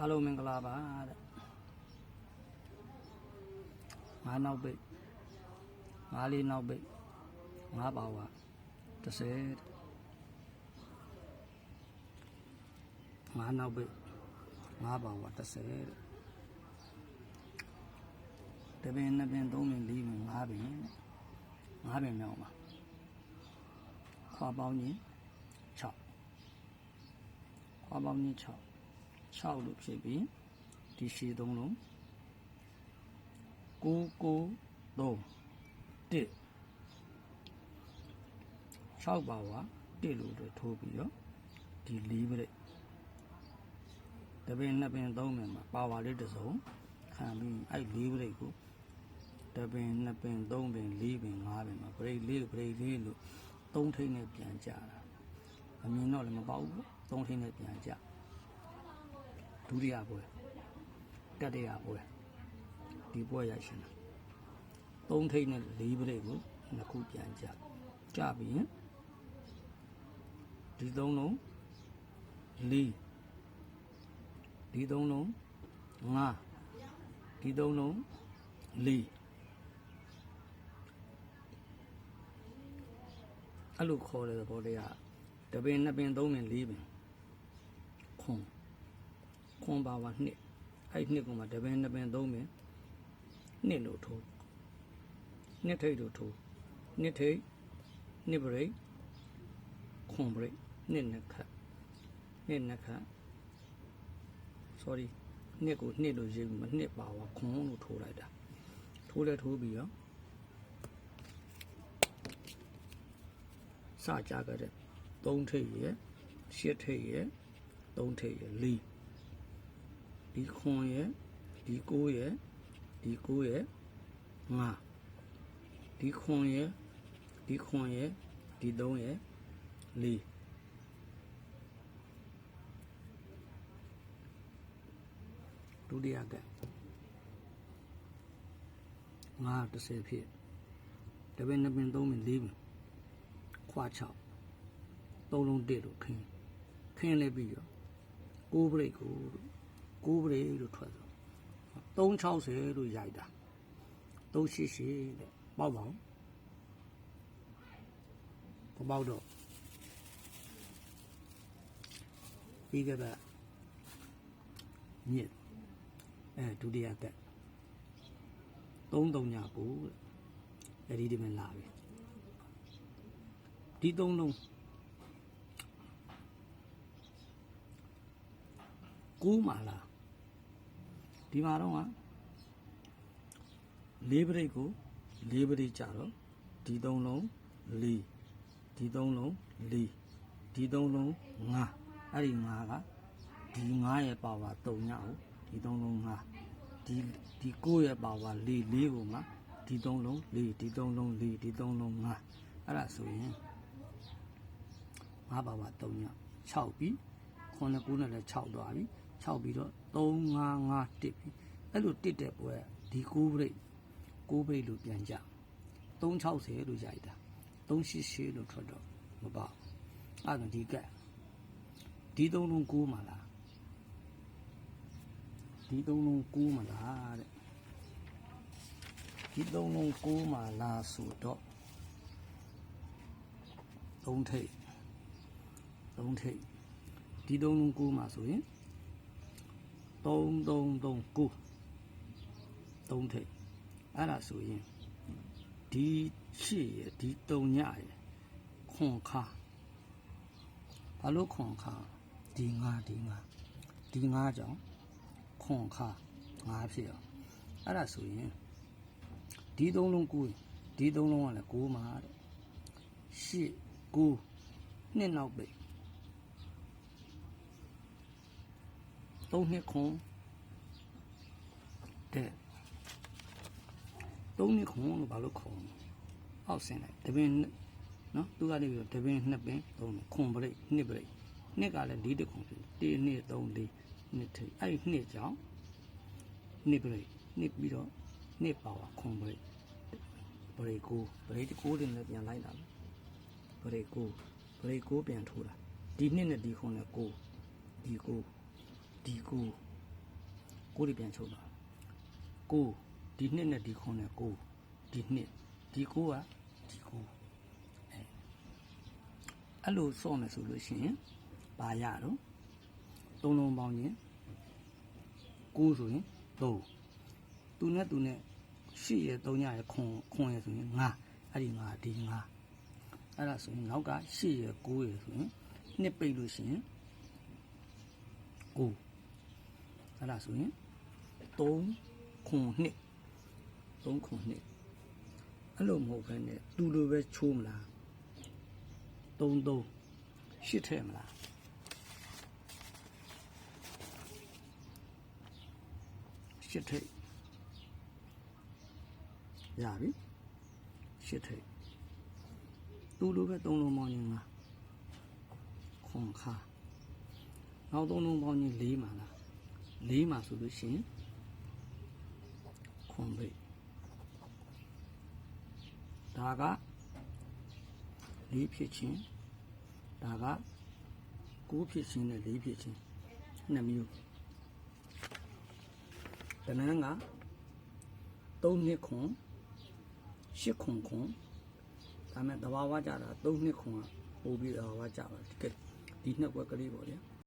အားလုံးမင်္ဂလာပါတဲ့ငါးနောက်ပိတ်ငါးလေးနောက်ပိတ်ငါးပါဝါ30တဲ့ငါးနောက်ပိတ်ငါးပါဝါ30တဲ့တပင်နှစ်ပင်သုံးပင်လေးပင်ငါးပင်တဲ့ငါးပင်မြောက်ပါခွာပေါင်းကြီး6ခွာပေါင်းကြီး6 6လို့ဖြစ်ပြီးဒီရှည်သုံးလုံး9 9 3 1 6ပါဝါ1လို့တော့ထိုးပြီးတော့ဒီ၄ပြိတ်တပင်နှစ်ပင်သုံးပင်မှာပါဝါလေးတစ်စုံခံပြီးအဲ့၄ပြိတ်ကိုတပင်နှစ်ပင်သုံးပင်၄ပင်၅ပင်မှာပြိတ်လေးပြိတ်လေးလို့သုံးထိပ်နဲ့ပြန်ကြတာအမြင်တော့လည်းမပေါ့ဘူးသုံးထိပ်နဲ့ပြန်ကြ ဒုတိယပွဲတတိယပွဲဒီပွဲရရှင်တာသုံးထိပ်နဲ့လေးပရိတ်ကိုနှစ်ခုပြန်ကြကြပြီးရင်ဒီသုံးလုံးလေးဒီသုံးလုံးငါဒီသုံးလုံးလေးအဲ့လိုခေါ်တဲ့သဘောတရားတပင်နှစ်ပင်သုံးပင်လေးပင်ခွန် ခွန်ပါဝါနှစ်အဲ့နှစ်ကမှတပင်နှစ်ပင်သုံးပင်နှစ်လို့ထိုးနှစ်ထိတ်လို့ထိုးနှစ်ထိတ်နှစ်ပရိတ်ခွန်ပရိတ်နှစ်နှစ်ခတ်နှစ်နှစ်ခတ် sorry နှစ်ကိုနှစ်လို့ရေးပြီးမနှစ်ပါဝါခွန်လို့ထိုးလိုက်တာထိုးလဲထိုးပြီးရောစကြကြတဲ့သုံးထိတ်ရယ်ရှစ်ထိတ်ရယ်သုံးထိတ်ရယ်လေး ဒီခွန်ရဲ့ဒီကိုးရဲ့ဒီကိုးရဲ့ငါဒီခွန်ရဲ့ဒီခွန်ရဲ့ဒီသုံးရဲ့လေးဒုတိယကငါ30ဖြစ်တပင်နှစ်ပင်သုံးပင်လေးပင်ခွာ6သုံးလုံးတစ်လို့ခင်းခင်းလဲပြီးတော့ကိုးပရိတ်ကို ကိုးပရိလို့ထွက်တယ်360လို့ရိုက်တာ388တဲ့ပေါက်ပါအောင်ဘပေါက်တော့ပြီးကြပါညစ်အဲဒုတိယတက်33ညပူတဲ့အဲဒီဒီမှာလာပြီဒီသုံးလုံးကူးမှလား ဒီမှာတော့ကလေးပရိတ်ကိုလေးပရိတ်ကြတော့ဒီသုံးလုံးလေးဒီသုံးလုံးလေးဒီသုံးလုံးငါအဲ့ဒီငါကဒီငါရဲ့ပါဝါ3ညကိုဒီသုံးလုံးငါဒီဒီ9ရဲ့ပါဝါလေးလေးကိုမှဒီသုံးလုံးလေးဒီသုံးလုံးလေးဒီသုံးလုံးငါအဲ့ဒါဆိုရင်ငါပါဝါ3ည6ပြီး9နဲ့9နဲ့လည်း6သွားပြီ 6ပြီးတော့355တစ်ပြီအဲ့လိုတစ်တဲ့ပွဲဒီ9ပြိတ်9ပြိတ်လို့ပြန်ကြ360လို့ရိုက်တာ388လို့ထွက်တော့မပေါ့အဲ့ဒါဒီကက်ဒီသုံးလုံး9မှာလားဒီသုံးလုံး9မှာလားတဲ့ဒီသုံးလုံး9မှာလားဆိုတော့3ထိပ်3ထိပ်ဒီသုံးလုံး9မှာဆိုရင် 3339 3ထိပ်အဲ့ဒါဆိုရင်ဒီရှေ့ရဒီ3ညရခွန်ခါဘာလို့ခွန်ခါဒီငါဒီငါဒီငါကြောင့်ခွန်ခါငါဖြစ်အောင်အဲ့ဒါဆိုရင်ဒီသုံးလုံးကိုဒီသုံးလုံးကလည်း6မှာတဲ့ရှေ့9နှစ်နောက်ပိတ် သုံးနှစ်ခွန်တဲ့သုံးနှစ်ခွန်လို့ဘာလို့ခေါ်လဲအောက်ဆင်းလိုက်တပင်နော်သူကနေပြီးတော့တပင်နှစ်ပင်သုံးခွန်ပရိတ်နှစ်ပရိတ်နှစ်ကလည်း၄တခွန်ဖြစ်တယ်1 2 3 4နှစ်ထိပ်အဲ့ဒီနှစ်ကြောင့်နှစ်ပရိတ်နှစ်ပြီးတော့နှစ်ပါဝါခွန်ပရိတ်ပရိတ်ကိုပရိတ်ကိုတင်လည်းပြန်လိုက်တာပရိတ်ကိုပရိတ်ကိုပြန်ထိုးတာဒီနှစ်နဲ့ဒီခွန်နဲ့ကိုဒီကို ဒီကိုကိုတွေပြန်ချုပ်သွားကိုဒီနှစ်နဲ့ဒီခွန်နဲ့ကိုဒီနှစ်ဒီကိုကဒီကိုအဲအဲ့လိုစော့မယ်ဆိုလို့ရှိရင်ပါရတော့သုံးလုံးပေါင်းရင်ကိုဆိုရင်3သူနဲ့သူနဲ့ရှစ်ရ3ညရခွန်ခွန်ရဆိုရင်5အဲ့ဒီ5ဒီ5အဲ့ဒါဆိုရင်နောက်ကရှစ်ရ9ရဆိုရင်နှစ်ပိတ်လို့ရှိရင်9 အဲ့ဒါဆိုရင်3ခွန်နှစ်3ခွန်နှစ်အဲ့လိုမဟုတ်ဘဲနဲ့တူလိုပဲချိုးမလား3 3ရှစ်ထည့်မလားရှစ်ထည့်ရပြီရှစ်ထည့်တူလိုပဲ3လုံးပေါင်းရင်ငါခွန်ခါနောက်3လုံးပေါင်းရင်4မှာလား 4မှာဆိုလို့ရှိရင်ခွန်ပိတ်ဒါက4ဖြစ်ချင်းဒါက9ဖြစ်ချင်းနဲ့4ဖြစ်ချင်းနှစ်မျိုးတနန်းက3နှစ်ခွန်8ခွန်ခွန်ဒါမဲ့တဘာဝကြတာ3နှစ်ခွန်ကပို့ပြီးတဘာဝကြပါဒီကဲဒီနှစ်ကွက်ကလေးပေါ့ဗျာ